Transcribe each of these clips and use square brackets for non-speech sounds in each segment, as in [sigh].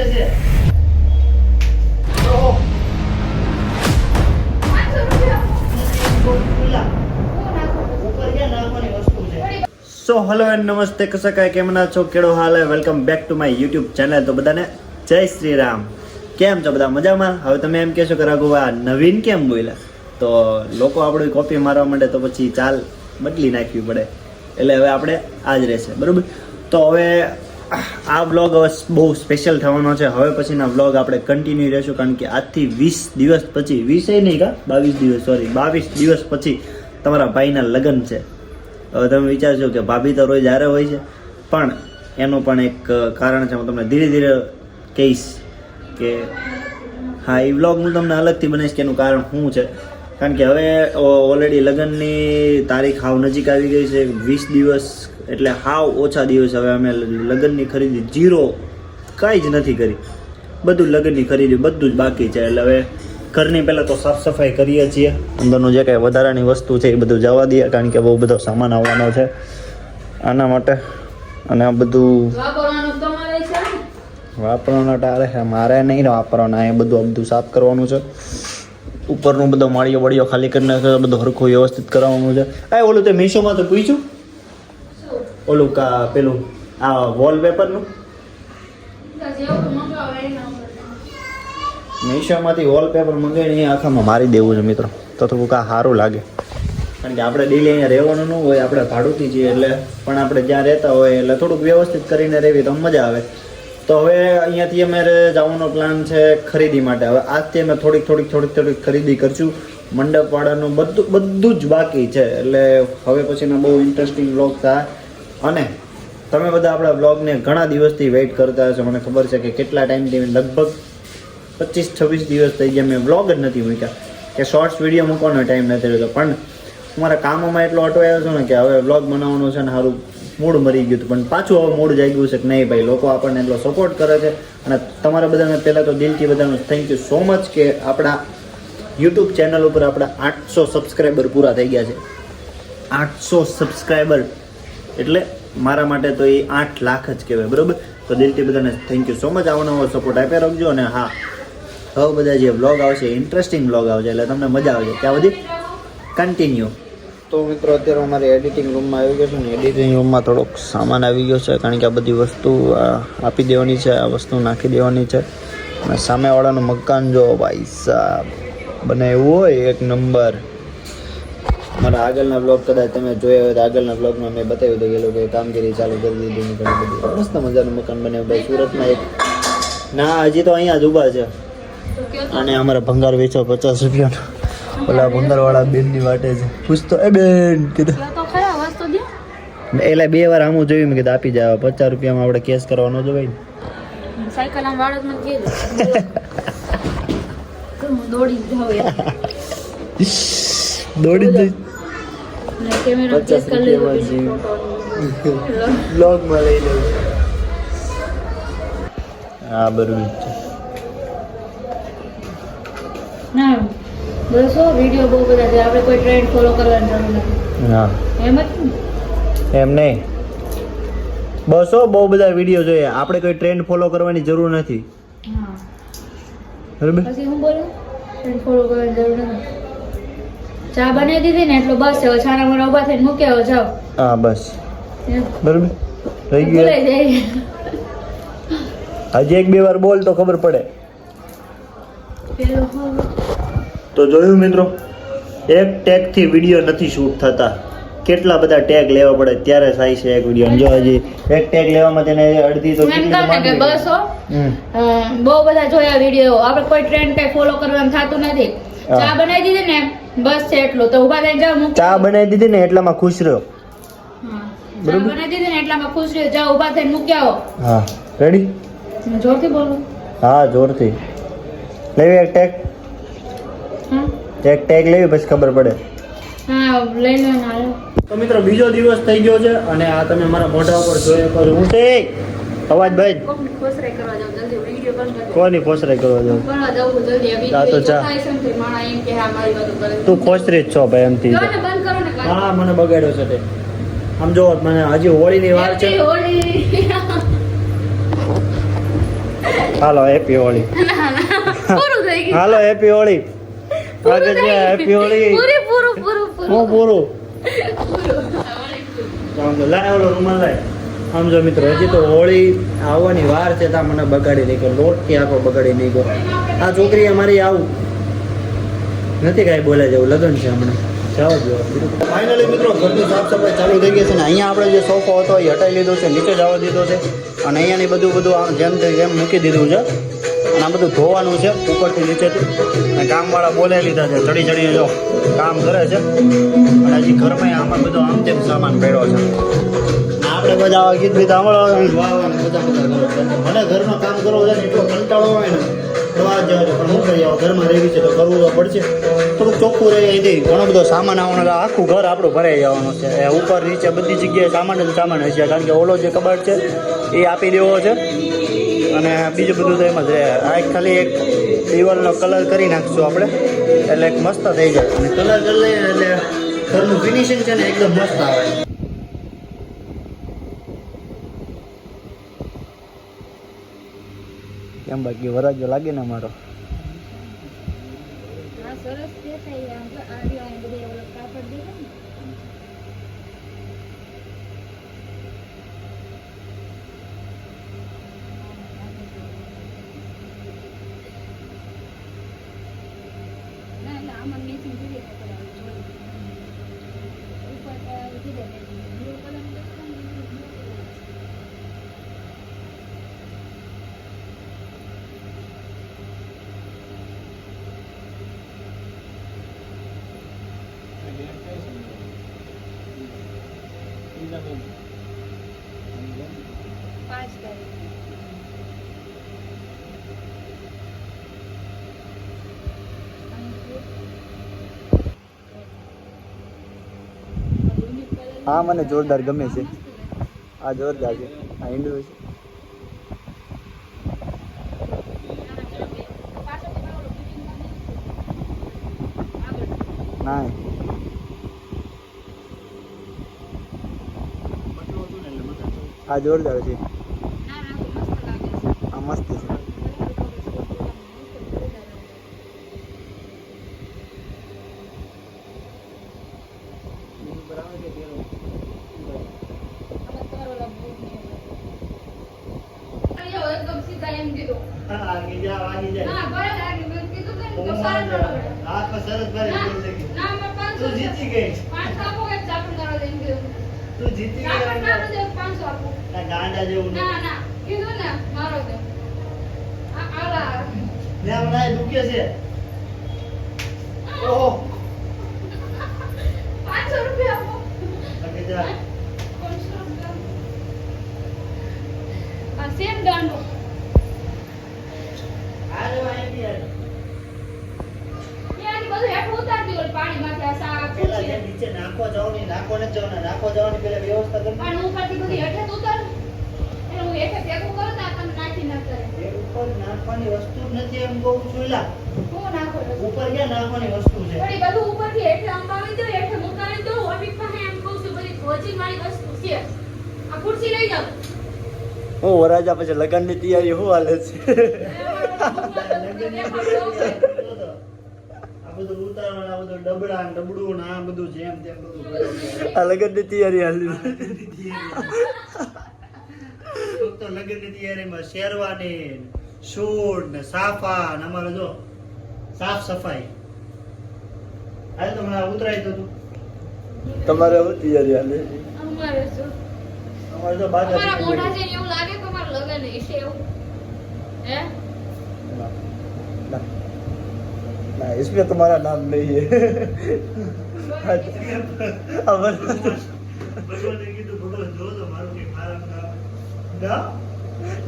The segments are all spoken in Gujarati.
કે છે હલો એન્ડ નમસ્તે કસકાય કેમ ના છો કેળો હાલ welcome back to my YouTube channel તો બધાને જય શ્રી રામ કેમ છો બધા? મજામાં? હવે તમે એમ કહેશો કે રઘુ, આ નવીન કેમ બોલ્યા? તો લોકો આપણી કોપી મારવા માંડે તો પછી ચાલ બદલી નાખવી પડે. એટલે હવે આપણે આ જ રહેશે. બરાબર? તો હવે આ વ્લોગ હવે બહુ સ્પેશિયલ થવાનો છે. હવે પછીના વ્લોગ આપણે કન્ટિન્યુ રહેશું કારણ કે આજથી વીસ દિવસ પછી, વીસ નહીં કા? બાવીસ દિવસ સોરી બાવીસ દિવસ પછી તમારા ભાઈના લગ્ન છે. હવે તમે વિચારશો કે ભાભી તો રોજ હારે હોય છે. પણ એનું પણ એક કારણ છે, હું તમને ધીરે ધીરે કહીશ કે હા એ વ્લોગ હું તમને અલગથી બનાવીશ કે એનું કારણ શું છે. કારણ કે હવે ઓલરેડી લગ્નની તારીખ હાવ નજીક આવી ગઈ છે. વીસ દિવસ એટલે હાવ ઓછા દિવસ હવે અમે લગ્નની ખરીદી જીરો કાંઈ જ નથી કરી. બધું લગ્નની ખરીદી બધું જ બાકી છે. એટલે હવે ઘરની પહેલાં તો સાફ સફાઈ કરીએ છીએ. અંદરનું જે કાંઈ વધારાની વસ્તુ છે એ બધું જવા દઈએ કારણ કે બહુ બધો સામાન આવવાનો છે. આના માટે અને આ બધું વાપરવાનું ટાળે છે. મારે નહીં વાપરવાના. એ બધું આ બધું સાફ કરવાનું છે. ઉપરનું બધો માળીઓ વળીઓ ખાલી કરીને બધું હરખું વ્યવસ્થિત કરાવવાનું છે. આ ઓલું તે મીશોમાં તો પૂછ્યું? ઓલું કા પેલું, આ વોલપેપરનું. મીશોમાંથી વોલપેપર મંગાવીને એ આખામાં મારી દેવું છે મિત્રો. તો થોડું કા સારું લાગે. કારણ કે આપણે ડેલી અહીંયા રહેવાનું ન હોય, આપણે ભાડુંથી જઈએ એટલે પણ આપણે જ્યાં રહેતા હોય, એટલે થોડુંક વ્યવસ્થિત કરીને રહેવી તો મજા આવે. તો હવે અહીંયાથી અમારે જવાનો પ્લાન છે ખરીદી માટે. હવે આજથી અમે થોડીક થોડીક થોડીક થોડીક ખરીદી કરશું. મંડપવાળાનું બધું બધું જ બાકી છે. એટલે હવે પછીના બહુ ઇન્ટરેસ્ટિંગ વ્લોગ થાય. અને તમે બધા આપણા વ્લોગને ઘણા દિવસથી વેઇટ કરતા હશો. મને ખબર છે કે કેટલા ટાઈમથી લગભગ પચીસ છવ્વીસ દિવસ થઈ ગયા. મેં વ્લોગ જ નથી મૂક્યા. કે શોર્ટ્સ વીડિયો મૂકવાનો ટાઈમ નથી રહેતો પણ મારા કામોમાં એટલો અટવાયો છું ને કે હવે વ્લોગ બનાવવાનો છે ને સારું મૂડ મરી ગયું હતું. પણ પાછું હવે મૂડ જાગ્યું છે કે નહીં ભાઈ? લોકો આપણને એટલો સપોર્ટ કરે છે. અને તમારા બધાને પહેલાં તો દિલથી બધાનું થેન્ક યુ સો મચ કે આપણા યુટ્યુબ ચેનલ ઉપર આપણા આઠસો સબસ્ક્રાઈબર પૂરા થઈ ગયા છે. આઠસો સબસ્ક્રાઈબર એટલે મારા માટે તો એ આઠ લાખ જ કહેવાય, બરાબર? તો દિલથી બધાને થેન્ક યુ સો મચ આવો નવો સપોર્ટ આપ્યા રાખજો અને હા, હવે બધા જે વ્લોગ આવશે ઇન્ટરેસ્ટિંગ વ્લોગ આવશે, એટલે તમને મજા આવશે. ત્યાં બધી કન્ટિન્યુ તો મિત્રો, અત્યારે અમારે એડિટિંગ રૂમમાં આવી ગયો છે ને એડિટિંગ રૂમમાં થોડોક સામાન આવી ગયો છે, કારણ કે આ બધી વસ્તુ આપી દેવાની છે, આ વસ્તુ નાખી દેવાની છે. અને સામેવાળાનું મકાન જો ભાઈ સાહેબ બને એવું હોય, એક નંબર. મારા આગળના બ્લોગ કદાચ તમે જોયા હોય તો આગળના બ્લોગમાં મેં બતાવ્યું હતું કે લોકોએ કામગીરી ચાલુ કરી દીધી ઘણી બધી. મસ્ત મજાનું મકાન બન્યું ભાઈ. સુરતમાં એક ના હજી તો અહીંયા જ ઊભા છે? અને અમારા ભંગાર વેચો પચાસ રૂપિયાનો. ઓલા ભંગારવાળા બેનની વાટે છે. પૂછતો એ બેન કીધું. એટલે બે વાર આમું જોયું મેં કીધું આપી જાવ પચાસ રૂપિયામાં આપણે કેસ કરવાનો જોવાય ભાઈ સાયકલ આમ વાળો જ મને કે દોડી જાવ યાર. દોડી જઈ. પચાસ કેસ કરી લેજો. રૂપિયામાં પછી બ્લોગમાં લઈ લઉં હા બરોબર છે. ના બસો વીડિયો બહુ બધા છે. આપણે કોઈ ટ્રેન્ડ ફોલો કરવાની જરૂર નથી. હા એમ જ એમ નહીં. બસો બહુ બધા વીડિયો જોઈએ. આપણે કોઈ ટ્રેન્ડ ફોલો કરવાની જરૂર નથી. હા. બરોબર? પછી હું બોલું? ટ્રેન્ડ ફોલો કરવાની જરૂર નથી. ચા બનાવી દીધી ને એટલો બસ હવે છાના મોરા ઊભા થઈને મૂકે હવે જાઓ. હા બસ. બરોબર? રહી ગયું હજી એક બે વાર બોલ તો ખબર પડે. તો જોયું મિત્રો એક ટેગથી વીડિયો નથી શૂટ થતા. કેટલા બધા ટેગ લેવા પડે ત્યારે થાય છે એક વીડિયો જો હજી એક ટેગ લેવામાં તેને અડધી તો કે બસ. બહુ બધા જોયા વીડિયો આપણે કોઈ ટ્રેન્ડ કઈ ફોલો કરવાનું થતું નથી. ચા બનાવી દીધી ને બસ છે એટલો. તો ઊભા થઈને જાવ મૂકો. ચા બનાવી દીધી ને એટલામાં ખુશ રહ્યો. હા. ચા બરોબર. બનાવી દીધી ને એટલામાં ખુશ રહ્યો. જાવ ઊભા થઈને મૂકી આવો. હા. રેડી જોરથી બોલો. હા જોરથી. લેવી એક ટેગ હા. એક ટેગ લેવી પછી ખબર પડે. હા લઈ લો તો મિત્રો બીજો દિવસ થઈ ગયો છે અને આ તમે મારા મોઢા ઉપર જોયો કરો હું છે અવાજ ભાઈ? કોકને ખોસરાઈ કરવા જાવ જલ્દી વીડિયો બંધ કરી કોની ફોસરાઈ કરવા જાવું જલ્દી આ તો ને તે માણા એમ કે હા મારી વાતો કરે તું ખોસરી જ છો ભાઈ એમથી. જો ને બંધ કરો ને કાંઈ. હા મને બગાડ્યો છે તે. આમ જો મને હજી હોળીની વાર છે. હાલો હેપી હોળી પૂરું થઈ ગયું. હાલો હેપી હોળી આગળ છે હેપી હોળી પૂરી પૂરું પૂરું પૂરું. હું પૂરું? સમજો લાય ઓલો રૂમાલ લાય. સમજો મિત્રો, હજી તો હોળી આવવાની વાર છે ત્યાં મને બગાડી નહીં ગયો લોટથી આખો બગાડી નહીં ગયો આ છોકરી અમારી આવું. નથી કાંઈ બોલે જેવું લગ્ન છે હમણાં. જાઓ જો. ફાઇનલી મિત્રો, ઘરની સાફ સફાઈ ચાલુ થઈ ગઈ છે ને અહીંયા આપણે જે સોફો હતો એ હટાવી લીધો છે, નીચે જવા દીધો છે. અને અહીંયાની બધું બધું આમ જેમ તે જેમ મૂકી દીધું છે. અને આ બધું ધોવાનું છે, ઉપરથી નીચેથી. અને કામવાળા બોલાવી લીધા છે, ચડી ચડીને જો કામ કરે છે. અને હજી ઘરમાં આમાં બધો આમ તેમ સામાન પડ્યો છે. આપણે બધા ગીત ગીત બધા મને ઘરમાં કામ કરવો છે ને, એટલો કંટાળો હોય ને આવો, ઘરમાં રહેવી છે તો કરવું પડશે. થોડુંક ચોખ્ખું રહે એથી. ઘણો બધો સામાન આવવાનો આખું ઘર આપણું ભરાઈ જવાનું છે. ઉપર નીચે બધી જગ્યાએ સામાન જ સામાન કારણ કે ઓલો જે કબાટ છે, એ આપી દેવો છે. અને બીજું બધું તો એમ જ રહે. આ એક ખાલી એક દિવાલનો કલર કરી નાખશું આપણે. એટલે એક મસ્ત થઈ જાય. અને કલર કરી લઈએ એટલે ઘરનું ફિનિશિંગ છે ને, એકદમ મસ્ત આવે. કેમ બાકી વરાજો લાગે ને મારો આમ તો આ રહ્યો અહીં બધે ઓલો કાપડ દેખાય ને ના એટલે આમાં મેચિંગ કરી કપડા ઉપર કીધે બ્લુ કલર પાંચ આ મને જોરદાર ગમે છે. આ જોરદાર છે. આ હિન્દુ છે. ના આ જોરદાર છે. આ મસ્ત છે. તું જીતી ગઈ. ગાંડા જેવું ને હમણાં દુખે છે. ઓહો. પાંચસો રૂપિયા આપો. જા આ સેમ દાંડો આ લેવા આવી યાર ત્યાંથી બધું હેઠું ઉતારતી હોય પાણીમાંથી આ શાક પેલા જે ખુરશી. નીચે નાખવા જવાની નાખો નથી જવાના નાખો જવાની પેલા વ્યવસ્થા કરી. પણ ઉપરથી બધી હેઠે ઉતર. એટલે હું હેઠે ભેગું કરું તો આપણને નાખી ના કરે. એ ઉપર નાખવાની વસ્તુ જ નથી એમ કહું છું એલા. હું નાખો ઉપર ક્યાં નાખવાની વસ્તુ છે? વળી બધું ઉપરથી હેઠે અંબાવી દો હેઠે મુકાવી દો ઓફિસ પાસે એમ કહું છું બધી ધોજી મારી વસ્તુ છે. આ ખુરશી લઈ જાઓ. હું વરાજા પછી લગનની તૈયારી હું હાલે છે? બધું ઉતારવાનું બધું ડબડા ને ડબડું ને આ બધું જેમ તેમ બધું આ લગનની તૈયારી હાલી. તો લગનની તૈયારીમાં શેરવાની શૂટ ને સાફા ને અમારે જો સાફ સફાઈ. હાલ તો મને આ ઉતરાય તો તું. તમારે હવે તૈયારી હાલે? અમારે શું? અમારે તો તમારા મોઢા બાજા છે એવું લાગે અમારે લગન છે એવું. હે? ना ना इसमें तुम्हारा नाम नहीं है। अब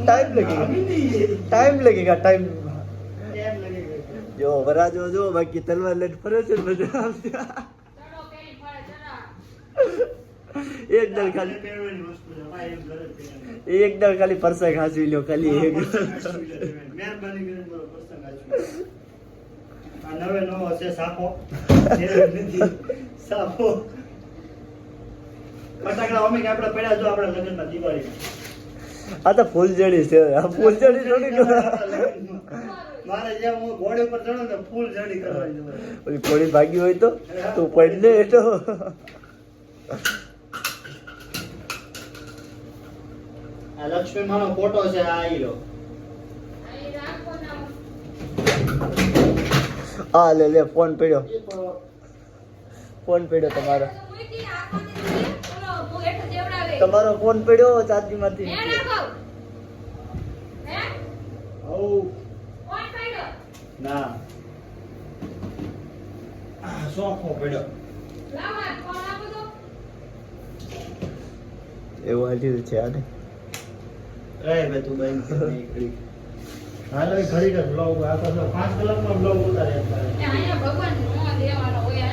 टाइम लगेगा। टाइम लगेगा टाइम जो बरा जो जो बाकी तलवार लेट पर तो [laughs] एक डल खाली एक डल खाली परसा घास लो खाली एक નવે નવો છે સાપો. સાપો. ફટાકડા અમે કે આપણે પડ્યા જો આપણા લગ્નમાં દિવાળી. આ તો ફૂલજડી છે. આ ફૂલજડી થોડી મારે જે હું ઘોડી ઉપર ચડો ને ફૂલ જડી કરવાની. ઓલી ઘોડી ભાગી હોય તો તું પડ ને એ તો. આ લક્ષ્મી માનો ફોટો છે આ આઈ લો આ લે લે ફોન પડ્યો. ફોન પડ્યો તમારો. તમારો ફોન પડ્યો ચાર્જી માંથી ના પડ્યો? એવું હાલ્યું છે આને. રે બે તું બેન ઘડી હાલો ઘડી બ્લોગ આ તો પાંચ કલાકમાં બ્લોગ ઉતારે. ભગવાન દેવાનો હોય